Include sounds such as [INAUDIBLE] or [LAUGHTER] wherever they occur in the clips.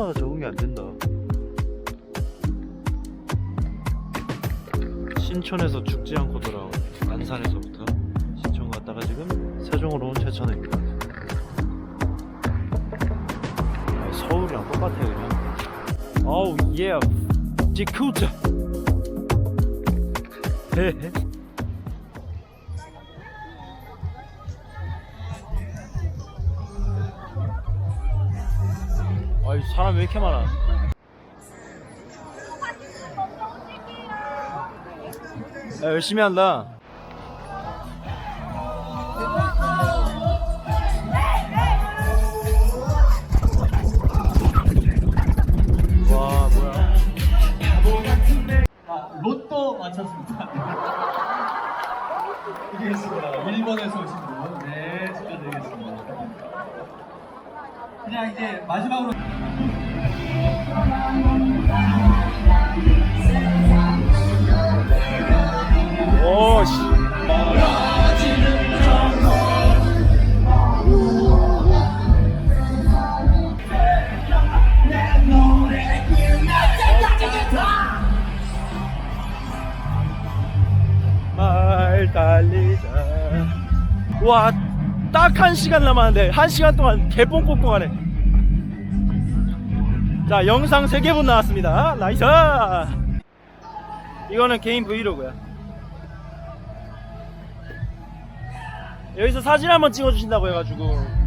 하나마다 적응이 안 된다. 신촌에서 죽지 않고 돌아온 안산에서부터 신촌 갔다가 지금 세종으로 온 최천우입니다. 아, 서울이랑 똑같아 그냥. 어우 예, 지쿠자. 헤헤. 사람 왜 이렇게 많아? 야, 열심히 한다. 와 뭐야? 아, 로또 맞췄습니다. [LAUGHS] 드리겠습니다. 1번에서 오신 분. 네, 축하드리겠습니다. 그냥 이제 마지막으로. 오 씨. 말 달리자. 와, 딱 한 시간 남았는데 한 시간 동안 개뽕 뽑고 가네. 자, 영상 3개 분 나왔습니다. 나이스! 이거는 개인 브이로그야. 여기서 사진 한번 찍어주신다고 해가지고.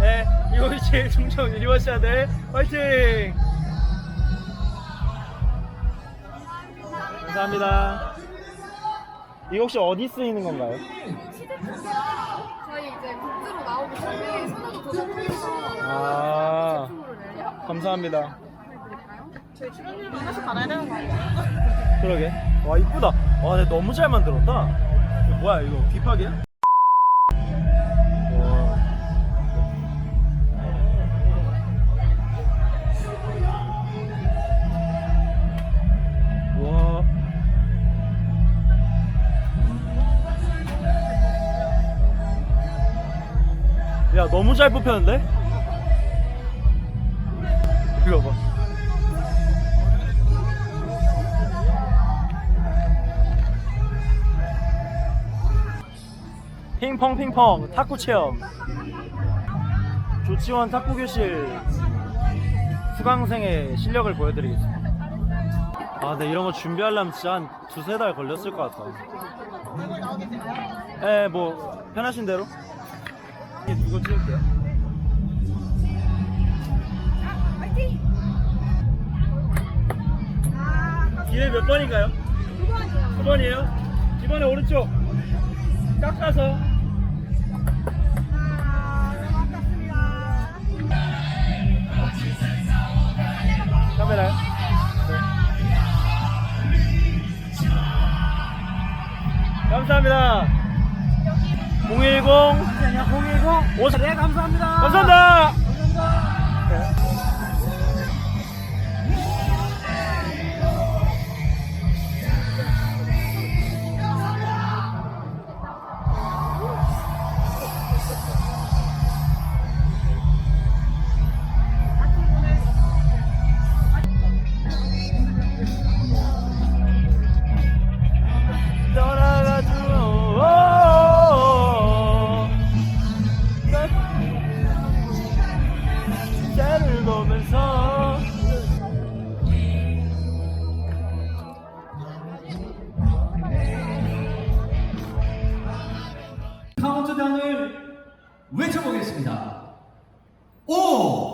네, 이거 제일 중청 유니버시아들 화이팅! 감사합니다. 이거 혹시 어디 쓰이는 건가요? 저희 이제 국제로 선호도 도전해서 아, 제품으로 내요. 감사합니다. 저희 출연료를 하나씩 받아야 되는 거 아니에요? 그러게. 와, 이쁘다. 와, 근데 너무 잘 만들었다. 이거 뭐야, 이거 뒷팍이야? 너무 잘 뽑혔는데? 이거 봐. 핑퐁 핑퐁 탁구 체험 조치원 탁구 교실 수강생의 실력을 보여드리겠습니다 아 근데 이런 거 준비하려면 진짜 한 두세 달 걸렸을 것 같다 에뭐 편하신 대로 이거 찍을게요. 기회 몇 번인가요? 두 번이에요? 이번에 오른쪽. 깎아서 010 5 네, 감사합니다. 감사합니다. 보면서 카운트다운을 외쳐보겠습니다. 5,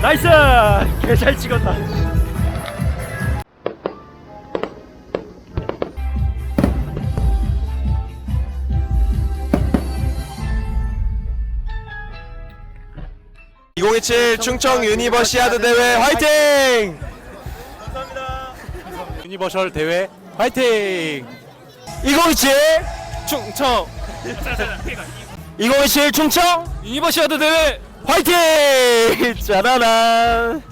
나이스! 개 잘 찍었다. (2027) 충청 유니버시아드 대회 화이팅! 유니버셜 대회 화이팅! 2027 충청 2027 충청 유니버시아드 대회 화이팅! [LAUGHS] 짜라란